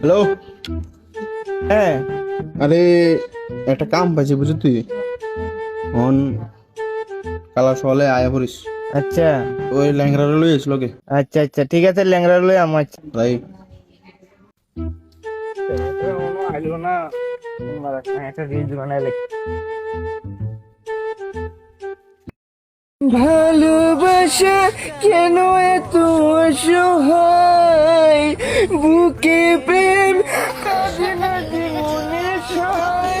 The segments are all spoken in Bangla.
হ্যালো হ্যাঁ। আরে একটা কাম পাইছি বুঝলি তুই? অন কালা সলে আয়া পড়িস। আচ্ছা। ওই ল্যাংরা লই আসলো কে আচ্ছা আচ্ছা ঠিক আছে ল্যাংড়া লই আমার তাই আইলো না। একটা রিলস বানাইলে। ভালোবাসা কেন এত অসহায়? বুকে প্রেম কাঁদে না জীবনে সহায়।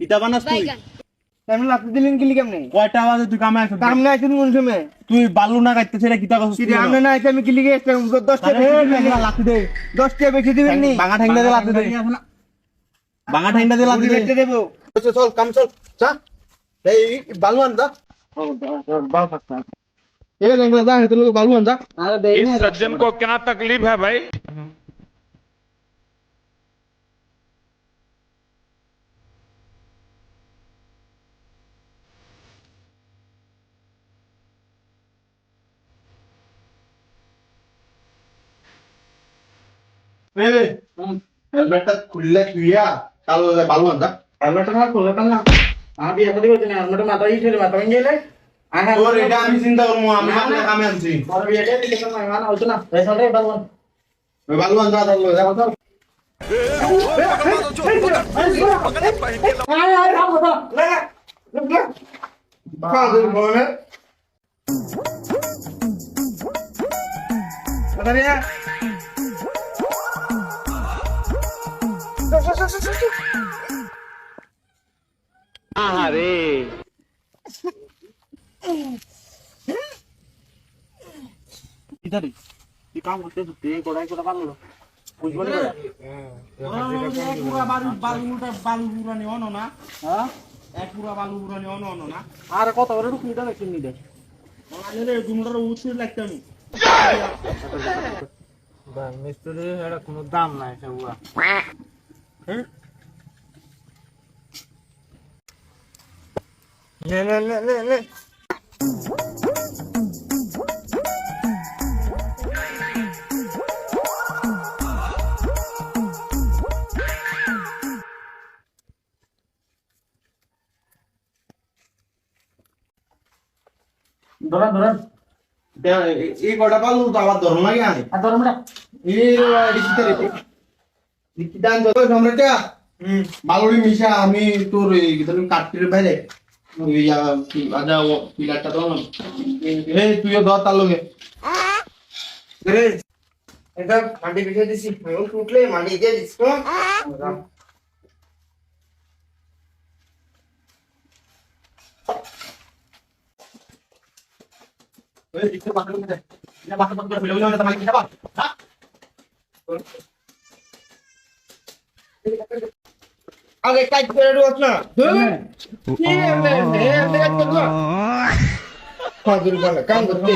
কিতা বানাস তুই আমি লাফতে দিলেন কি কেমনে কয়টা বাজে তুই কামে আসছিস কাম না আইছেন কোন সময় তুই বালু না গাইতে সেটা কিতা করছিস কি রে আমরা না আইছে আমি কি লিগে এসে 10 টা লাঠি দে 10 টা বেশি দিবেন নি বাঙা ঠ্যাংটা দিয়ে লাঠি দে বাঙা ঠ্যাংটা দিয়ে লাঠি গুলি দে বেচতে দেবো চল চল কাম চল চা এই বালু আন যা এ লেঙ্গলা যা হেতে লোক বালু আন যা আরে দেই इस सज्जन को क्या तकलीफ है भाई হেলমেটটা খুললে তুইয়া কালো আন যা হেলমেটটা না খুলে না। আমি বিয়ে করতে করতে না হেলমেট মাথা ই ছেড়ে মাথা ভেঙে গেলে? তোর এটা আমি চিন্তা করব আমি আপনার কামে আনছি। বড় বিয়েটা দিকে তো না না হইতো না। রেশনটাই বালবন ওই যা চল যা চল ফাজিল ফোনে ইধারে। কি কাম করতে তুই কোড়াই কোড়া পারল বুঝব না? পুরা বালু বালুটা বালু পুরানি অন না হ্যাঁ এক পুরা বালু পুরানি অন অন না আর কত করে ঢুকি এটা দেখছেন নি দেখ। আরে লাগতে আমি মিস্ত্রি এটা কোনো দাম নাই সেগুলা নে নে নে নে নে ধরেন ধরেন। এই কটা বালু তো আবার ধরন লাগে ধরেন বেটা এই লিখিতে রেখে যত সম্রাটা বালুরি মিশা আমি তোর এই বাইরে ওই পিলারটা তো এই তুইও ধর তার এটা মাটি বিছিয়ে দিছি। উঠলে মাটি দিয়ে দিস তো। ওই ফেলে ওই তোমাকে কি আগে কাজ করে রোজ না বলে কাম করতে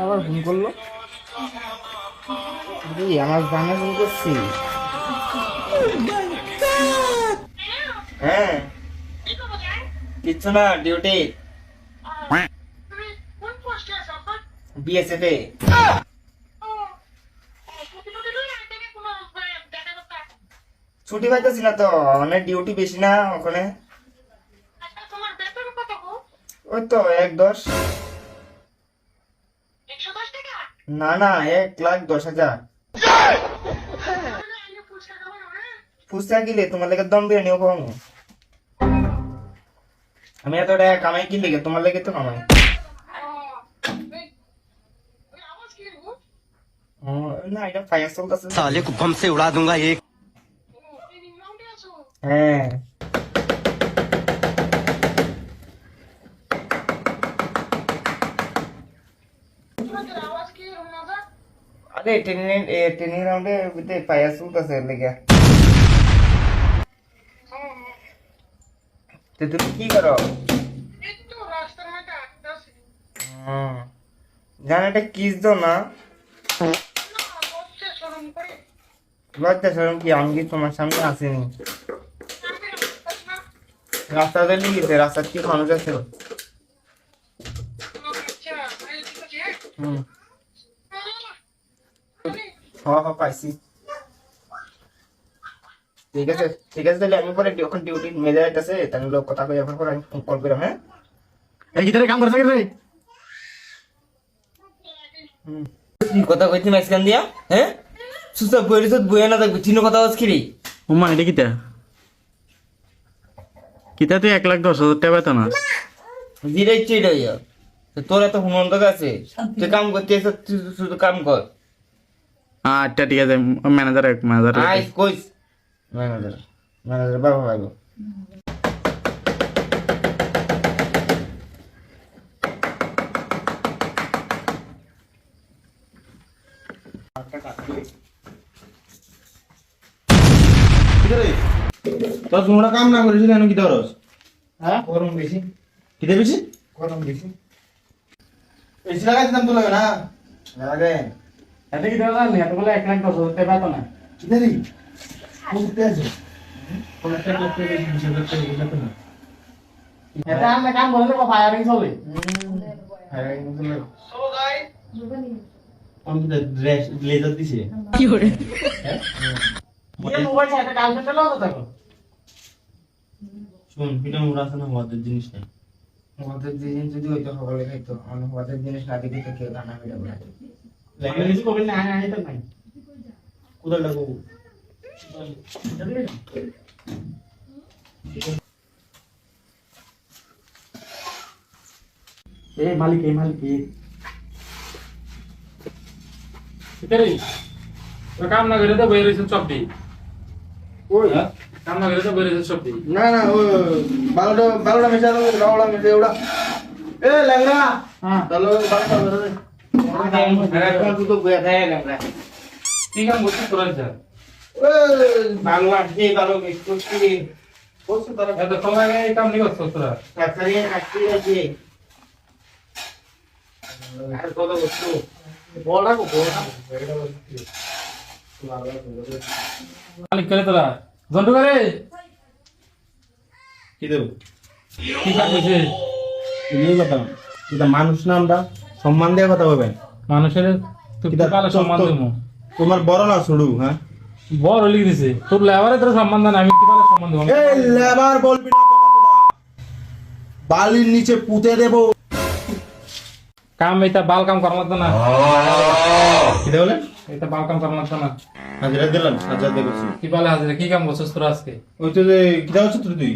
আবার ফোন করল? এই আমার জানা ফোন করছি। হ্যাঁ। কিচ্ছু না, ডিউটি। বিএসএফ। এ ছুটি পাইতেছি না তো অনেক ডিউটি বেশি না ওখানে। ওই তো, এক দশ। না না, এক লাখ দশ হাজার। ফুচকা কিলে তোমার লেগে দম বিরিয়ানিও কম আমি এত টাকা কামাই কি লেগে তোমার লেগে তো কামাই? না এটা ফায়ার চলতেছে। তাহলে খুব কমসে উড়া দুঙ্গা হ্যাঁ। আরে ট্রেনিং ট্রেনিং রাউন্ডে বিতে ফায়ার চলতেছে লেগে তো তুমি কি করো। জান এটা কিস দো না লজ্জা কি আমি কি তোমার সামনে আসিনি রাস্তাতে লিখেছে রাস্তার কি মানুষ আছে হুম হ হ পাইছি। ঠিক আছে ঠিক আছে তাহলে আমি পরে যখন ডিউটি মেজে যাইতেছে তাহলে কথা কই এখন পরে আমি কল করি হ্যাঁ? এই গিটারে কাম করছে রে? কি কথা কইতি মাইসকান দিয়া হ্যাঁ? সুসা বইরিস বইয়া না থাকবে চিনো কথা হচ্ছে কি উম্মা এটা কিতা? কিতা তুই এক লাখ দশ হাজার টাকা পেতো না? জিরে চিড় তোর এত হুমন্ত আছে তুই কাম করতে এসে তুই শুধু কাম কর। আচ্ছা ঠিক আছে ম্যানেজার এক ম্যানেজার আইস কইস ম্যানেজার ম্যানেজার বাবা ভাইব গিটারে তোর তোমরা কাম না করিস কেন কি ধরস হ্যাঁ? গরম বেশি। কিতে বেশি? গরম বেশি। এসি লাগাইতে দাম তো লাগে না। লাগে এটা কি দাদা নেই এটা বলে এক লাখ দশ হাজার টাকা পেতো না। এটা আমরা কাম ফায়ারিং চলে। হ্যাঁ আমি ড্রেস লেজার দিছে? মোবাইল সাথে কাজ করতে লাগতো তখন শুন পিটা মুড়া আছে না মদের জিনিস নাই? আমাদের জিনিস যদি হইতো সকলে খাইতো আমাদের জিনিস না তো কেউ রান্না করবেন না আমি তো নাই কোথায় লাগবো এই মালিক এই মালিক এই ভিতরে তো কাম না করে তো বই রয়েছে চপটি ওই কাম না করে তো বই রয়েছে চপটি না না ও বারোটা বারোটা মেশা দেবো বারোটা মেশে ওটা এ ল্যাংড়া হ্যাঁ তাহলে বারোটা বেরোবে এখন তুই তো বয়ে খাই না কি কাম করছিস তোরা যা ভালো মিষ্টি বলছি তারা এত এই কাম নিয়ে করছিস তোরা ফ্যাক্টরি আসছে আছে আর কত বস্তু বল রাখো বল মালিক করে তোরা জন্টু করে কি দেবো? কি কাম হয়েছে? এই কথা এটা মানুষ না আমরা। সম্মান দেওয়ার কথা বলবেন? মানুষের সম্মান দেবো। তোমার বড় না ছড়ু হ্যাঁ? বড় লিখে দিছে। তোর লেবারে তোর সম্মান দেন আমি কি পালে সম্মান দেবো? এই লেবার বলবি না বালির নিচে পুঁতে দেবো। কাম এটা বাল কাম করার মতো না। কি এটা বাল? কাম করার মতো না। হাজিরা দিলাম হাজার দেখছি কি পালে হাজিরা? কি কাম করছিস তোরা আজকে? ওই তো যে হচ্ছে তুই তুই?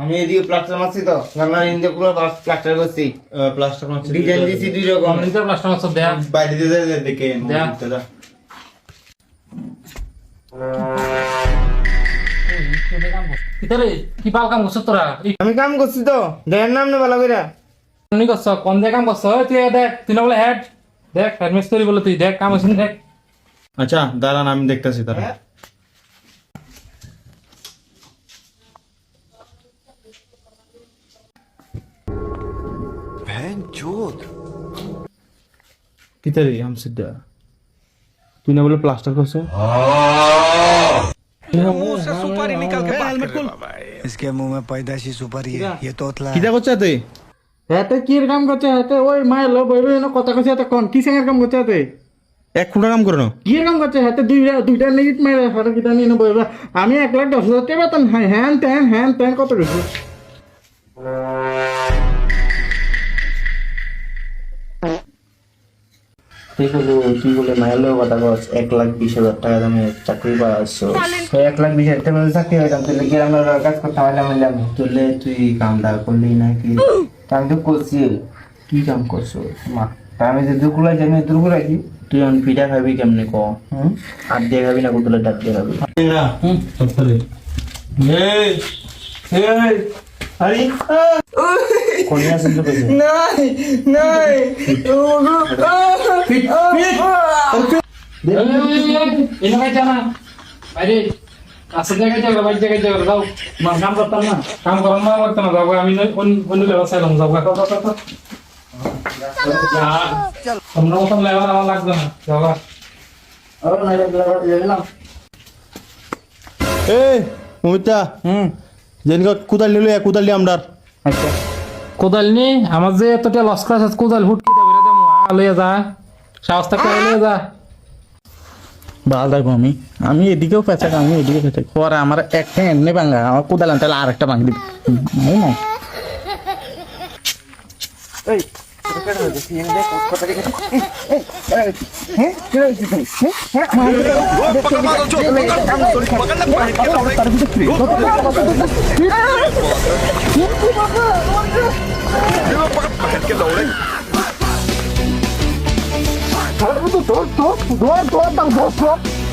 আমি এদিকে প্লাস্টার মারছি তো। গঙ্গা ইন্দে পুরো প্লাস্টার করছি। প্লাস্টার মারছে ডিজাইন দিছি দুই রকম। প্লাস্টার মাছ দেয়া বাইরে দিয়ে দেখে। দাদা কি কাম তোরা? আমি কাম করছি তো। দেখার নাম না ভালো করে নি করছ কোন দিয়ে কাম করছ? তুই দেখ তুই না বলে হেড দেখ হেড মিস্ত্রি বলে তুই দেখ কাম হচ্ছে দেখ। আচ্ছা দাঁড়ান আমি দেখতেছি তারা কিতারে হামসিদা তুই না বলে প্লাস্টার করছো इसके मुंह में पैदाशी सुपारी है ये तोतला है কিতা করছ তুই হাতে কি কাম করছে হাতে ওই মায়ের লো বইবে না কথা কইছে হাতে কোন কি সঙ্গে কাম করছে হাতে এক খুঁটা কাম করো না কি কাম করছে হাতে দুইটা দুইটা নিট মারে হাতে কিটা নিয়ে না বইবে আমি এক লাখ দশ হাজার টাকা বেতন হ্যাঁ হ্যান ত্যান হ্যান ত্যান কত কিছু তুই বলো তুই বলে মায়ের কথা কস এক লাখ বিশ হাজার টাকা দামে চাকরি পাচ্ছ তো এক লাখ বিশ হাজার টাকা চাকরি হইতাম তাহলে গ্রামের কাজ করতে পারলাম বললাম তুলে তুই কামটা করলি নাকি? আমি তো করছি। কি কাম করছ? মা তা আমি যে দুকুলাই জানি দুকুলাই কি তুই এখন পিঠা খাবি কেমনে ক? হুম? হাত দিয়ে খাবি না কুতুলে ডাক দিয়ে খাবি? হুম সব করে কোনি আছেন তো পেছনে এনে খাইছে না। বাইরে। আসল জায়গায় যাবে বাইরে জায়গায় যাবে যাও। আমার কাম করতাম না। কাম করার না লাগতো না যাব। আমি নই- অন্য ব্যবসায় লাম যাব। যাও, যাও। যা, তোমরা মতন লেবার আমার লাগবে না। যাব এই মমিতা। হুম। যেনকে কোদাল নিলো এক কোদাল নিয়ে আমরার আচ্ছা। কোদাল নি? আমার যে এতটা লস করা আছে কোদাল হুটকি ভালো বেরে দেবো লইয়া যা। সাহস থাকতে লইয়া যা। ভালো থাকব আমি। আমি এদিকেও পেঁচাক আমি এদিকে পেঁচাক পরে আমার একটা এমনি ভাঙা আমার কোদাল আনতে আর একটা ভাঙ দিবি। এই না ধর ধর ধর ধর ধর ধর